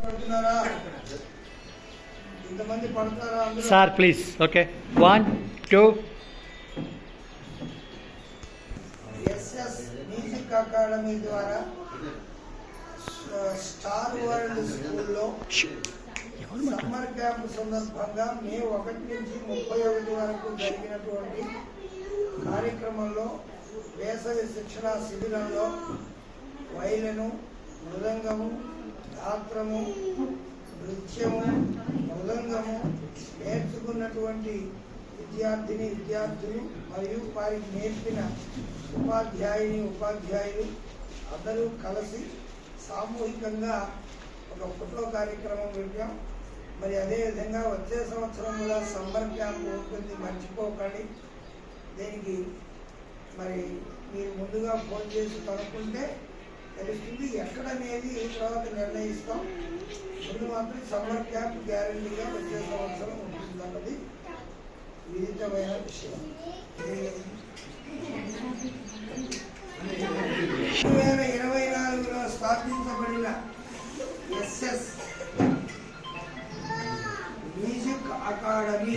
పడుతున్నారా? ఇంతమంది పడతారా sir please okay one two SS music academy ద్వారా స్టార్ వరల్డ్ స్కూల్లో సమ్మర్ క్యాంప్ సందర్భంగా మే ఒకటి నుంచి ముప్పై ఒకటి వరకు జరిగినటువంటి కార్యక్రమంలో వేసవి శిక్షణ శిబిరంలో వైలను మృదంగము గాత్రము నృత్యము మృదంగము నేర్చుకున్నటువంటి విద్యార్థిని విద్యార్థులు మరియు వారికి నేర్పిన ఉపాధ్యాయుని ఉపాధ్యాయులు అందరూ కలిసి సామూహికంగా ఒక ఫోటో కార్యక్రమం పెట్టాం. మరి అదేవిధంగా వచ్చే సంవత్సరం కూడా సమ్మర్ క్యాంప్ ఉంటుంది మర్చిపోకండి. దీనికి మరి మీరు ముందుగా ఫోన్ చేసి కనుక్కుంటే తెలుస్తుంది ఎక్కడనేది తర్వాత నిర్ణయిస్తాం. ముందు మాత్రం సమ్మర్ క్యాంప్ గ్యారంటీగా వచ్చే సంవత్సరం ఉంటుందన్నది విదితమైన విషయం. రెండు వేల ఇరవై నాలుగులో స్థాపించబడిన ఎస్ఎస్ మ్యూజిక్ అకాడమీ